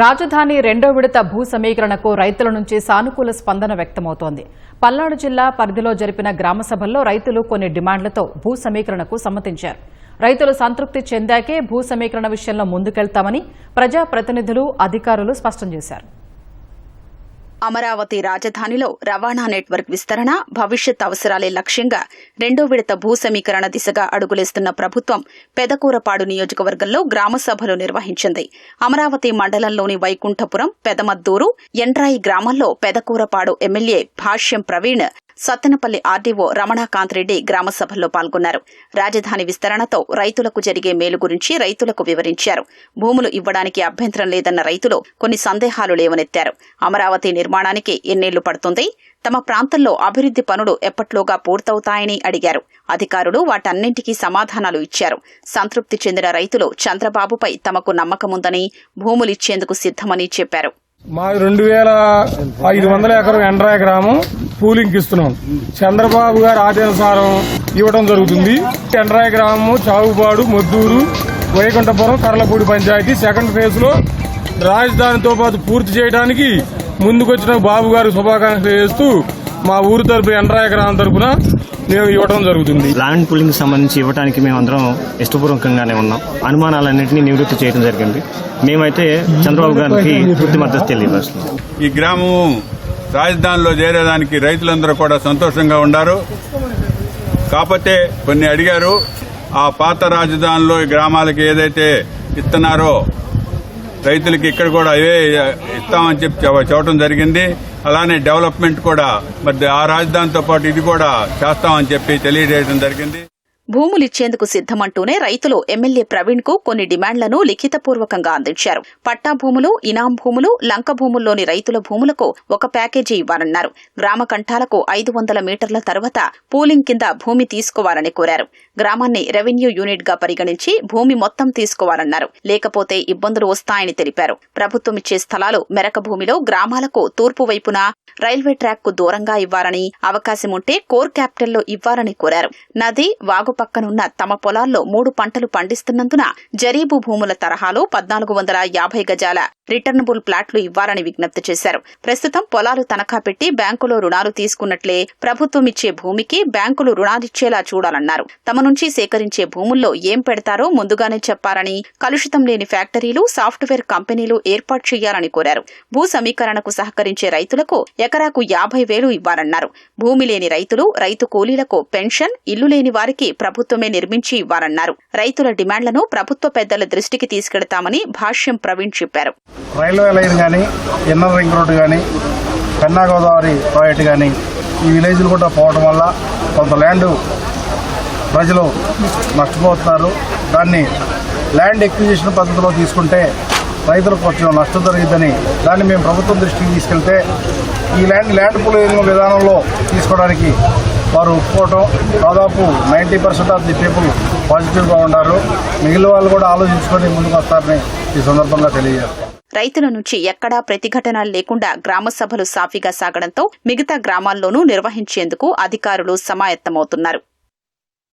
రాజధాని రెండో విడత భూ సమీకరణకు రైతుల నుంచి సానుకూల స్పందన వ్యక్తమవుతోంది. పల్నాడు జిల్లా పరిధిలో జరిపిన గ్రామ సభల్లో రైతులు కొన్ని డిమాండ్లతో భూ సమీకరణకు సమ్మతించారు. రైతులు సంతృప్తి చెందాకే భూ సమీకరణ విషయంలో ముందుకెళ్తామని ప్రజాప్రతినిధులు అధికారులు స్పష్టం చేశారు. అమరావతి రాజధానిలో రవాణా నెట్వర్క్ విస్తరణ భవిష్యత్ అవసరాలే లక్ష్యంగా రెండో విడత భూ సమీకరణ దిశగా అడుగులేస్తున్న ప్రభుత్వం పెదకూరపాడు నియోజకవర్గంలో గ్రామ సభలు నిర్వహించింది. అమరావతి మండలంలోని వైకుంఠపురం పెదమద్దూరు ఎండ్రాయి గ్రామంలో పెదకూరపాడు ఎమ్మెల్యే భాష్యం ప్రవీణ్ సత్తెనపల్లి ఆర్డీఓ రమణాకాంత్ రెడ్డి గ్రామ సభల్లో పాల్గొన్నారు. రాజధాని విస్తరణతో రైతులకు జరిగే మేలు గురించి రైతులకు వివరించారు. భూములు ఇవ్వడానికి అభ్యంతరం లేదన్న రైతులు కొన్ని సందేహాలు లేవనెత్తారు. అమరావతి నిర్మాణానికి ఎన్నేళ్ళు పడుతుంది. తమ ప్రాంతంలో అభివృద్ది పనులు ఎప్పట్లోగా పూర్తవుతాయని అడిగారు. అధికారులు వాటన్నింటికీ సమాధానాలు ఇచ్చారు. సంతృప్తి చెందిన రైతులు చంద్రబాబుపై తమకు నమ్మకముందని భూములిచ్చేందుకు సిద్ధమని చెప్పారు. మా రెండు వేల ఐదు వందల ఎకరం ఎండ్రాయ గ్రామం పూలింగ్ ఇస్తున్నాం. చంద్రబాబు గారి ఆదేశానుసారం ఇవ్వడం జరుగుతుంది. ఎండ్రాయ గ్రామము చావుపాడు మొద్దూరు వైకుంఠపురం కర్లపూడి పంచాయతీ సెకండ్ ఫేజ్లో రాజధానితో పాటు పూర్తి చేయడానికి ముందుకొచ్చిన బాబు గారు శుభాకాంక్షలు చేస్తూ మా ఊరు తరపు ఎండ్రాయ గ్రామం తరపున మేము ఇవ్వడం జరుగుతుంది. ల్యాండ్ పూలింగ్ సంబంధించి ఇవ్వడానికి మేమందరం ఇష్టపూర్వకంగానే ఉన్నాం. అనుమానాలన్నింటినీ నివృత్తి చేయడం జరిగింది. మేమైతే చంద్రబాబు గారికి పూర్తి మద్దతు తెలియపరుస్తున్నాం ఈ గ్రామం రాజధానిలో చేరేదానికి రైతులందరూ కూడా సంతోషంగా ఉన్నారు కాకపోతే కొన్ని అడిగారు ఆ పాత రాజధానిలో ఈ గ్రామాలకి ఏదైతే ఇస్తున్నారో రైతులకి ఇక్కడ కూడా అవే ఇస్తామని చెప్పి చెప్పడం జరిగింది. అలానే డెవలప్మెంట్ కూడా మరి ఆ రాజధానితో పాటు ఇది కూడా చేస్తామని చెప్పి తెలియజేయడం జరిగింది. భూములిచ్చేందుకు సిద్దమంటూనే రైతులు ఎమ్మెల్యే ప్రవీణ్కు కొన్ని డిమాండ్లను లిఖితపూర్వకంగా అందించారు. పట్టా భూములు ఇనాం భూములు లంక భూముల్లోని రైతుల భూములకు ఒక ప్యాకేజీ ఇవ్వాలన్నారు. గ్రామ కంఠాలకు ఐదు వందల మీటర్ల తర్వాత పూలింగ్ కింద భూమి తీసుకోవాలని కోరారు. గ్రామాన్ని రెవెన్యూ యూనిట్గా పరిగణించి భూమి మొత్తం తీసుకోవాలన్నారు. లేకపోతే ఇబ్బందులు వస్తాయని తెలిపారు. ప్రభుత్వం ఇచ్చే స్థలాలు మెరక భూమిలో గ్రామాలకు తూర్పు వైపున రైల్వే ట్రాక్కు దూరంగా ఇవ్వాలని అవకాశం ఉంటే కోర్ క్యాపిటల్లో ఇవ్వాలని కోరారు. నది వాగు పక్కనున్న తమ పొలాల్లో మూడు పంటలు పండిస్తున్నందున జరీబు భూముల తరహాలో పద్నాలుగు వందల యాభై గజాల రిటర్నబుల్ ప్లాట్లు ఇవ్వాలని విజ్ఞప్తి చేశారు. ప్రస్తుతం పొలాలు తనఖా పెట్టి బ్యాంకులో రుణాలు తీసుకున్నట్లే ప్రభుత్వం ఇచ్చే భూమికి బ్యాంకులు రుణాలిచ్చేలా చూడాలన్నారు. తమ నుంచి సేకరించే భూముల్లో ఏం పెడతారో ముందుగానే చెప్పారని కలుషితం లేని ఫ్యాక్టరీలు సాఫ్ట్వేర్ కంపెనీలు ఏర్పాటు చేయాలని కోరారు. భూ సమీకరణకు సహకరించే రైతులకు ఎకరాకు యాభై వేలు ఇవ్వాలన్నారు. భూమి లేని రైతులు రైతు కూలీలకు పెన్షన్ ఇల్లు లేని వారికి ప్రభుత్వమే నిర్మించి ఇవ్వాలన్నారు. రైతుల డిమాండ్లను ప్రభుత్వ పెద్దల దృష్టికి తీసుకెడతామని భాష్యం ప్రవీణ్ చెప్పారు. రైల్వే లైన్ కానీ ఇన్నర్ రింగ్ రోడ్డు కానీ పెన్నా గోదావరి ప్రాజెక్ట్ కానీ ఈ విలేజ్లు కూడా పోవడం వల్ల కొంత ల్యాండ్ ప్రజలు నష్టపోతున్నారు. దాన్ని ల్యాండ్ ఎక్విజిషన్ పద్ధతిలో తీసుకుంటే రైతులకు కొంచెం నష్టం జరిగిందని దాన్ని మేము ప్రభుత్వం దృష్టికి తీసుకెళ్తే ఈ ల్యాండ్ ల్యాండ్ పూలింగ్ విధానంలో తీసుకోవడానికి వారు ఒప్పుకోవటం దాదాపు ninety percent of the people పాజిటివ్గా ఉన్నారు మిగిలిన వాళ్ళు కూడా ఆలోచించుకొని ముందుకు వస్తారని ఈ సందర్భంగా తెలియజేస్తారు రైతుల నుంచి ఎక్కడా ప్రతిఘటనలు లేకుండా గ్రామ సభలు సాఫీగా సాగడంతో మిగతా గ్రామాల్లోనూ నిర్వహించేందుకు అధికారులు సమాయత్తమవుతున్నారు.